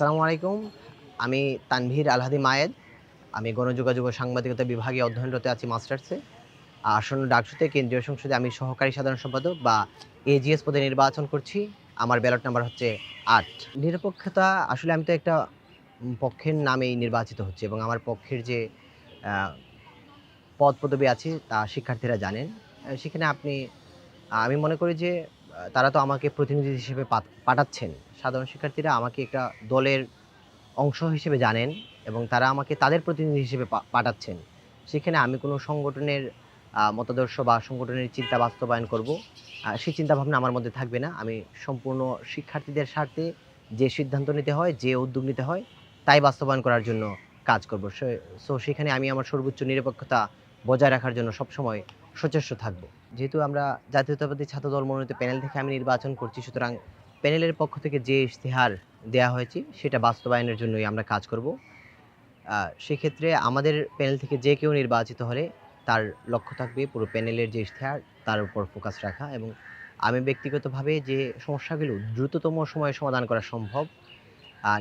আসসালামু আলাইকুম। আমি তানভীর আলহাদি মায়েদ। আমি গণযোগাযোগ ও সাংবাদিকতা বিভাগে অধ্যয়নরত আছি মাস্টার্সে। আসন্ন ডাকসুতে কেন্দ্রীয় সংসদে আমি সহকারী সাধারণ সম্পাদক বা এজিএস পদে নির্বাচন করছি। আমার ব্যালট নাম্বার হচ্ছে আট। নিরপেক্ষতা, আসলে আমি তো একটা পক্ষের নামেই নির্বাচিত হচ্ছে এবং আমার পক্ষের যে পদ পদবি আছে তা শিক্ষার্থীরা জানেন। সেখানে আপনি আমি মনে করি যে তারা তো আমাকে প্রতিনিধি হিসেবে পাঠাচ্ছেন। সাধারণ শিক্ষার্থীরা আমাকে একটা দলের অংশ হিসেবে জানেন এবং তারা আমাকে তাদের প্রতিনিধি হিসেবে পাঠাচ্ছেন। সেখানে আমি কোনো সংগঠনের মতাদর্শ বা সংগঠনের চিন্তা বাস্তবায়ন করব। সেই চিন্তা ভাবনা আমার মধ্যে থাকবে না। আমি সম্পূর্ণ শিক্ষার্থীদের স্বার্থে যে সিদ্ধান্ত নিতে হয়, যে উদ্যোগ নিতে হয়, তাই বাস্তবায়ন করার জন্য কাজ করব। সো সেখানে আমি আমার সর্বোচ্চ নিরপেক্ষতা বজায় রাখার জন্য সবসময় সচেষ্ট থাকব। যেহেতু আমরা জাতীয়তাবাদী ছাত্র দল মনোনীত প্যানেল থেকে আমি নির্বাচন করছি, সুতরাং প্যানেলের পক্ষ থেকে যে ইশতেহার দেওয়া হয়েছে, সেটা বাস্তবায়নের জন্যই আমরা কাজ করব। সেক্ষেত্রে আমাদের প্যানেল থেকে যে কেউ নির্বাচিত হলে তার লক্ষ্য থাকবে পুরো প্যানেলের যে ইশতেহার, তার উপর ফোকাস রাখা এবং আমি ব্যক্তিগতভাবে যে সমস্যাগুলো দ্রুততম সময়ে সমাধান করা সম্ভব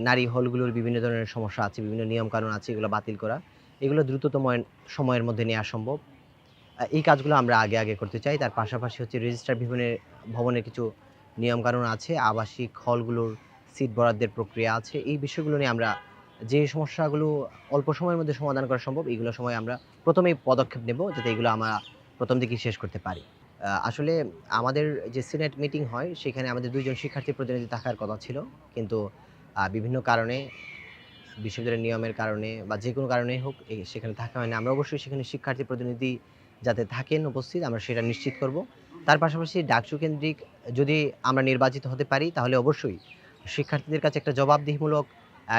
নারী হলগুলোর বিভিন্ন ধরনের সমস্যা আছে, বিভিন্ন নিয়মকানুন আছে, এগুলো বাতিল করা, এগুলো দ্রুততম সময়ের মধ্যে নেওয়া সম্ভব। এই কাজগুলো আমরা আগে আগে করতে চাই। তার পাশাপাশি হচ্ছে রেজিস্টার ভবনের ভবনের কিছু নিয়মকানুন আছে, আবাসিক হলগুলোর সিট বরাদ্দের প্রক্রিয়া আছে। এই বিষয়গুলো নিয়ে আমরা যে সমস্যাগুলো অল্প সময়ের মধ্যে সমাধান করা সম্ভব এইগুলো সময় আমরা প্রথমেই পদক্ষেপ নেব যাতে এগুলো আমরা প্রথম দিকেই শেষ করতে পারি। আসলে আমাদের যে সিনেট মিটিং হয়, সেখানে আমাদের দুইজন শিক্ষার্থী প্রতিনিধি থাকার কথা ছিল। কিন্তু বিভিন্ন কারণে, বিশ্ববিদ্যালয়ের নিয়মের কারণে বা যে কোনো কারণেই হোক সেখানে থাকা হয় না আমরা অবশ্যই সেখানে শিক্ষার্থী প্রতিনিধি যাতে থাকেন উপস্থিত, আমরা সেটা নিশ্চিত করব। তার পাশাপাশি ডাকসু কেন্দ্রিক যদি আমরা নির্বাচিত হতে পারি, তাহলে অবশ্যই শিক্ষার্থীদের কাছে একটা জবাবদিহিমূলক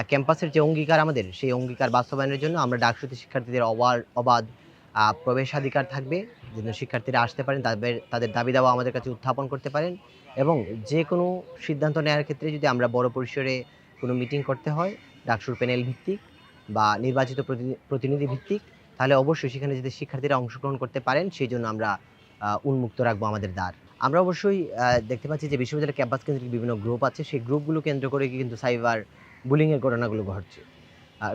ক্যাম্পাসের যে অঙ্গীকার আমাদের, সেই অঙ্গীকার বাস্তবায়নের জন্য আমরা ডাকসুতে শিক্ষার্থীদের অবাধ অবাধ প্রবেশাধিকার থাকবে। যেন শিক্ষার্থীরা আসতে পারেন, তাদের তাদের দাবি দাওয়া আমাদের কাছে উত্থাপন করতে পারেন এবং যে কোনো সিদ্ধান্ত নেওয়ার ক্ষেত্রে যদি আমরা বড় পরিসরে কোনো মিটিং করতে হয়, ডাকসুর প্যানেল ভিত্তিক বা নির্বাচিত প্রতিনি- প্রতিনিধি ভিত্তিক তাহলে অবশ্যই সেখানে যদি শিক্ষার্থীরা অংশগ্রহণ করতে পারেন সেই জন্য আমরা উন্মুক্ত রাখব আমাদের দ্বার। আমরা অবশ্যই দেখতে পাচ্ছি যে বিশ্ববিদ্যালয় ক্যাম্পাস কেন্দ্রিক বিভিন্ন গ্রুপ আছে, সেই গ্রুপগুলো কেন্দ্র করে কিন্তু সাইবার বুলিংয়ের ঘটনাগুলো ঘটছে।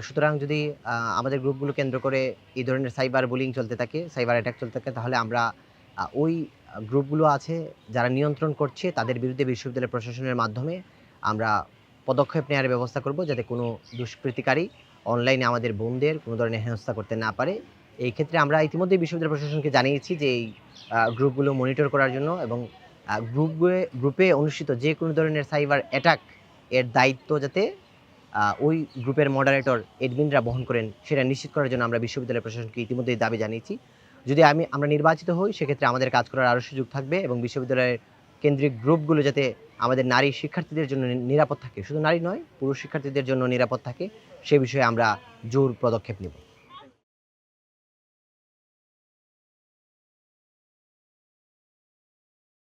সুতরাং যদি আমাদের গ্রুপগুলো কেন্দ্র করে এই ধরনের সাইবার বুলিং চলতে থাকে, সাইবার অ্যাটাক চলতে থাকে, তাহলে আমরা ওই গ্রুপগুলো আছে যারা নিয়ন্ত্রণ করছে, তাদের বিরুদ্ধে বিশ্ববিদ্যালয় প্রশাসনের মাধ্যমে আমরা পদক্ষেপ নেওয়ার ব্যবস্থা করব, যাতে কোনো দুষ্কৃতিকারী অনলাইনে আমাদের বোনদের কোনো ধরনের হেনস্থা করতে না পারে। এই ক্ষেত্রে আমরা ইতিমধ্যেই বিশ্ববিদ্যালয় প্রশাসনকে জানিয়েছি যে এই গ্রুপগুলো মনিটর করার জন্য এবং গ্রুপে গ্রুপে অনুষ্ঠিত যে কোনো ধরনের সাইবার অ্যাটাক এর দায়িত্ব যাতে ওই গ্রুপের মডারেটর এডমিনরা বহন করেন, সেটা নিশ্চিত করার জন্য আমরা বিশ্ববিদ্যালয় প্রশাসনকে ইতিমধ্যেই দাবি জানিয়েছি। যদি আমি, আমরা নির্বাচিত হই, সেক্ষেত্রে আমাদের কাজ করার আরও সুযোগ থাকবে এবং বিশ্ববিদ্যালয়ের কেন্দ্রিক গ্রুপগুলো যাতে আমাদের নারী শিক্ষার্থীদের জন্য নিরাপদ থাকে। শুধু নারী নয়, পুরুষ শিক্ষার্থীদের জন্য নিরাপদ থাকে। সে বিষয়ে আমরা জোর পদক্ষেপ নেব।